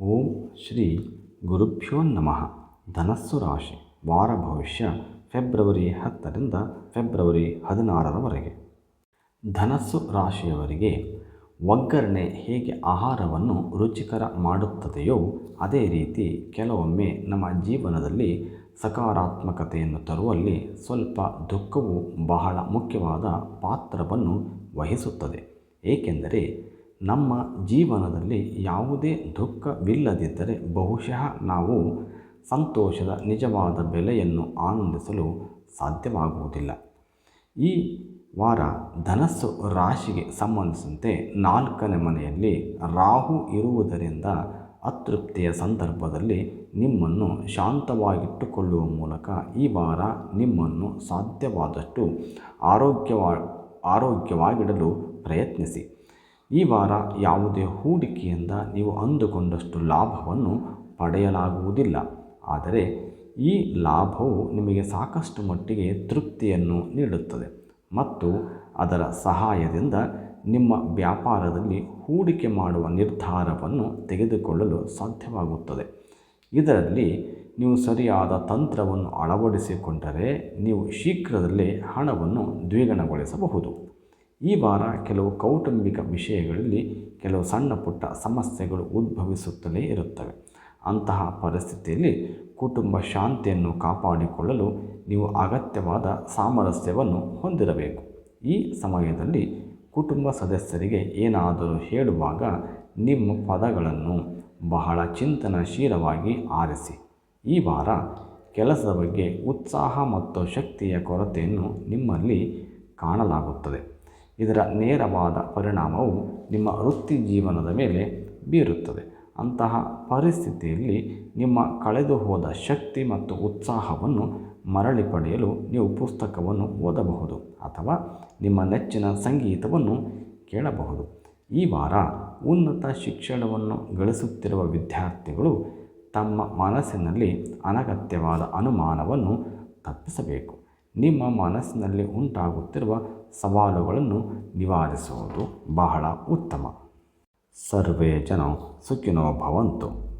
ಓಂ ಶ್ರೀ ಗುರುಭ್ಯೋ ನಮಃ. ಧನಸ್ಸು ರಾಶಿ. ವಾರ ಭವಿಷ್ಯ, ಫೆಬ್ರವರಿ ಹತ್ತರಿಂದ ಫೆಬ್ರವರಿ ಹದಿನಾರರವರೆಗೆ. ಧನಸ್ಸು ರಾಶಿಯವರಿಗೆ ಒಗ್ಗರಣೆ ಹೇಗೆ ಆಹಾರವನ್ನು ರುಚಿಕರ ಮಾಡುತ್ತದೆಯೋ ಅದೇ ರೀತಿ ಕೆಲವೊಮ್ಮೆ ನಮ್ಮ ಜೀವನದಲ್ಲಿ ಸಕಾರಾತ್ಮಕತೆಯನ್ನು ತರುವಲ್ಲಿ ಸ್ವಲ್ಪ ದುಃಖವು ಬಹಳ ಮುಖ್ಯವಾದ ಪಾತ್ರವನ್ನು ವಹಿಸುತ್ತದೆ. ಏಕೆಂದರೆ ನಮ್ಮ ಜೀವನದಲ್ಲಿ ಯಾವುದೇ ದುಃಖವಿಲ್ಲದಿದ್ದರೆ ಬಹುಶಃ ನಾವು ಸಂತೋಷದ ನಿಜವಾದ ಬೆಲೆಯನ್ನು ಆನಂದಿಸಲು ಸಾಧ್ಯವಾಗುವುದಿಲ್ಲ. ಈ ವಾರ ಧನಸ್ಸು ರಾಶಿಗೆ ಸಂಬಂಧಿಸಿದಂತೆ ನಾಲ್ಕನೇ ಮನೆಯಲ್ಲಿ ರಾಹು ಇರುವುದರಿಂದ ಅತೃಪ್ತಿಯ ಸಂದರ್ಭದಲ್ಲಿ ನಿಮ್ಮನ್ನು ಶಾಂತವಾಗಿಟ್ಟುಕೊಳ್ಳುವ ಮೂಲಕ ಈ ವಾರ ನಿಮ್ಮನ್ನು ಸಾಧ್ಯವಾದಷ್ಟು ಆರೋಗ್ಯವಾ, ಆರೋಗ್ಯವಾಗಿಡಲು ಪ್ರಯತ್ನಿಸಿ. ಈ ವಾರ ಯಾವುದೇ ಹೂಡಿಕೆಯಿಂದ ನೀವು ಅಂದುಕೊಂಡಷ್ಟು ಲಾಭವನ್ನು ಪಡೆಯಲಾಗುವುದಿಲ್ಲ. ಆದರೆ ಈ ಲಾಭವು ನಿಮಗೆ ಸಾಕಷ್ಟು ಮಟ್ಟಿಗೆ ತೃಪ್ತಿಯನ್ನು ನೀಡುತ್ತದೆ ಮತ್ತು ಅದರ ಸಹಾಯದಿಂದ ನಿಮ್ಮ ವ್ಯಾಪಾರದಲ್ಲಿ ಹೂಡಿಕೆ ಮಾಡುವ ನಿರ್ಧಾರವನ್ನು ತೆಗೆದುಕೊಳ್ಳಲು ಸಾಧ್ಯವಾಗುತ್ತದೆ. ಇದರಲ್ಲಿ ನೀವು ಸರಿಯಾದ ತಂತ್ರವನ್ನು ಅಳವಡಿಸಿಕೊಂಡರೆ ನೀವು ಶೀಘ್ರದಲ್ಲೇ ಹಣವನ್ನು ದ್ವಿಗುಣಗೊಳಿಸಬಹುದು. ಈ ವಾರ ಕೆಲವು ಕೌಟುಂಬಿಕ ವಿಷಯಗಳಲ್ಲಿ ಕೆಲವು ಸಣ್ಣ ಪುಟ್ಟ ಸಮಸ್ಯೆಗಳು ಉದ್ಭವಿಸುತ್ತಲೇ ಇರುತ್ತವೆ. ಅಂತಹ ಪರಿಸ್ಥಿತಿಯಲ್ಲಿ ಕುಟುಂಬ ಶಾಂತಿಯನ್ನು ಕಾಪಾಡಿಕೊಳ್ಳಲು ನೀವು ಅಗತ್ಯವಾದ ಸಾಮರಸ್ಯವನ್ನು ಹೊಂದಿರಬೇಕು. ಈ ಸಮಯದಲ್ಲಿ ಕುಟುಂಬ ಸದಸ್ಯರಿಗೆ ಏನಾದರೂ ಹೇಳುವಾಗ ನಿಮ್ಮ ಪದಗಳನ್ನು ಬಹಳ ಚಿಂತನಶೀಲವಾಗಿ ಆರಿಸಿ. ಈ ವಾರ ಕೆಲಸದ ಬಗ್ಗೆ ಉತ್ಸಾಹ ಮತ್ತು ಶಕ್ತಿಯ ಕೊರತೆಯನ್ನು ನಿಮ್ಮಲ್ಲಿ ಕಾಣಲಾಗುತ್ತದೆ. ಇದರ ನೇರವಾದ ಪರಿಣಾಮವು ನಿಮ್ಮ ವೃತ್ತಿ ಜೀವನದ ಮೇಲೆ ಬೀರುತ್ತದೆ. ಅಂತಹ ಪರಿಸ್ಥಿತಿಯಲ್ಲಿ ನಿಮ್ಮ ಕಳೆದುಹೋದ ಶಕ್ತಿ ಮತ್ತು ಉತ್ಸಾಹವನ್ನು ಮರಳಿ ಪಡೆಯಲು ನೀವು ಪುಸ್ತಕವನ್ನು ಓದಬಹುದು ಅಥವಾ ನಿಮ್ಮ ನೆಚ್ಚಿನ ಸಂಗೀತವನ್ನು ಕೇಳಬಹುದು. ಈ ವಾರ ಉನ್ನತ ಶಿಕ್ಷಣವನ್ನು ಗಳಿಸುತ್ತಿರುವ ವಿದ್ಯಾರ್ಥಿಗಳು ತಮ್ಮ ಮನಸ್ಸಿನಲ್ಲಿ ಅನಗತ್ಯವಾದ ಅನುಮಾನವನ್ನು ತಪ್ಪಿಸಬೇಕು. ನಿಮ್ಮ ಮನಸ್ಸಿನಲ್ಲಿ ಉಂಟಾಗುತ್ತಿರುವ ಸವಾಲುಗಳನ್ನು ನಿವಾರಿಸುವುದು ಬಹಳ ಉತ್ತಮ. ಸರ್ವೇ ಜನ ಸುಖಿನೋ ಭವಂತು.